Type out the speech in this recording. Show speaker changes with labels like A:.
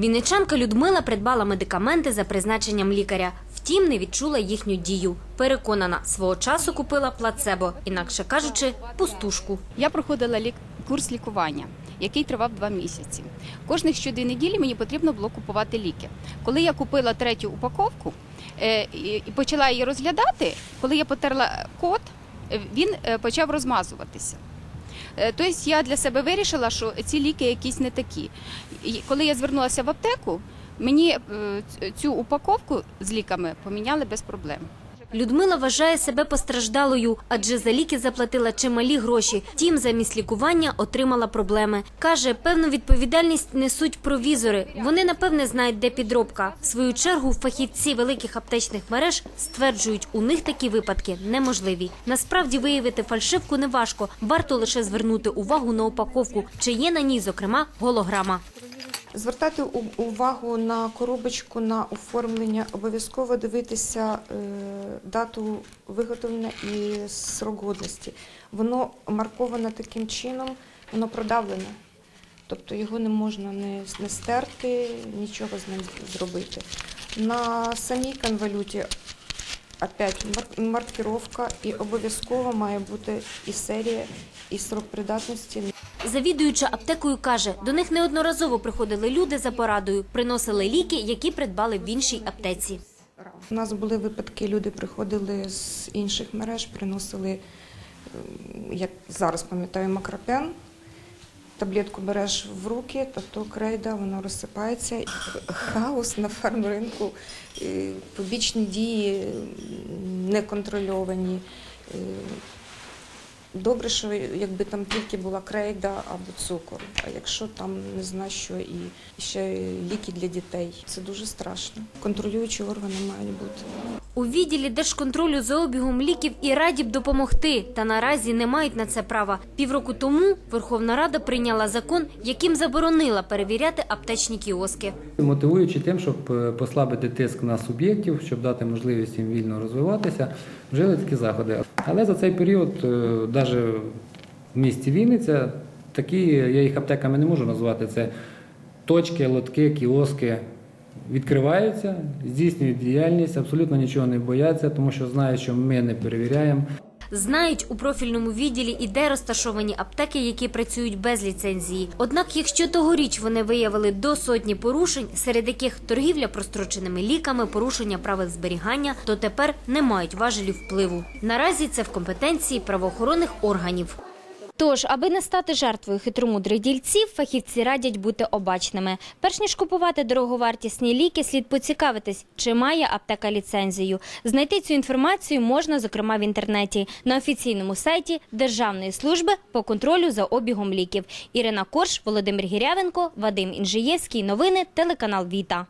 A: Вінничанка Людмила придбала медикаменти за призначенням лікаря. Втім, не відчула їхню дію. Переконана, свого часу купила плацебо, інакше кажучи, пустушку.
B: Я проходила лік... курс лікування, який тривав два місяці. Кожних щодві неділі мені потрібно було купувати ліки. Коли я купила третю упаковку е, і і почала її розглядати, коли я потерла код, е, він е, почав розмазуватися. Е, Тобто я для себе вирішила, що ці ліки якісь не такі. Коли я звернулася в аптеку, мені е, цю упаковку з ліками поміняли без проблем.
A: Людмила вважає себе постраждалою, адже за ліки заплатила чималі гроші. Втім, замість лікування отримала проблеми. Каже, певну відповідальність несуть провізори. Вони напевне знають, де підробка. В свою чергу фахівці великих аптечних мереж стверджують, у них такі випадки неможливі. Насправді виявити фальшивку неважко. Варто лише звернути увагу на упаковку, чи є на ній, зокрема, голограма.
C: Звертати увагу на коробочку на оформлення, обов'язково дивитися е, дату виготовлення і срок годності. Воно марковане таким чином, воно продавлене. Тобто його не можна не, не стерти, нічого з ним зробити. На самій конвалюті опять мар- маркировка і обов'язково має бути і серія, і срок придатності.
A: Завідуюча аптекою каже, до них неодноразово приходили люди за порадою, приносили ліки, які придбали в іншій аптеці.
C: У нас були випадки, люди приходили з інших мереж, приносили, ем, як зараз пам'ятаю, макропен. Таблетку береш в руки, тобто крейда, воно розсипається. Хаос на фармринку, побічні дії неконтрольовані. Е, Добре, що якби там тільки була крейда або цукор. А якщо там не знаю, що і ще ліки для дітей, це дуже страшно. Контролюючі органи мають бути.
A: У відділі держконтролю за обігом ліків і раді б допомогти, та наразі не мають на це права. Півроку тому Верховна Рада прийняла закон, яким заборонила перевіряти аптечні кіоски.
D: Мотивуючи тим, щоб е, послабити тиск на суб'єктів, щоб дати можливість їм вільно розвиватися, вжили такі заходи. Але за цей період, навіть в місті Вінниця, такі, я їх аптеками не можу назвати, це точки, лотки, кіоски відкриваються, здійснюють діяльність, абсолютно нічого не бояться, тому що знають, що ми не перевіряємо.
A: Знають у профільному відділі і де розташовані аптеки, які працюють без ліцензії. Однак, якщо тогоріч вони виявили до сотні порушень, серед яких торгівля простроченими ліками, порушення правил зберігання, то тепер не мають важелів впливу. Наразі це в компетенції правоохоронних органів. Тож, аби не стати жертвою хитромудрих дільців, фахівці радять бути обачними. Перш ніж купувати дороговартісні ліки, слід поцікавитись, чи має аптека ліцензію. Знайти цю інформацію можна, зокрема, в інтернеті на офіційному сайті Державної служби по контролю за обігом ліків. Ірина Корш, Володимир Гірявенко, Вадим Інжиєвський. Новини телеканал Віта.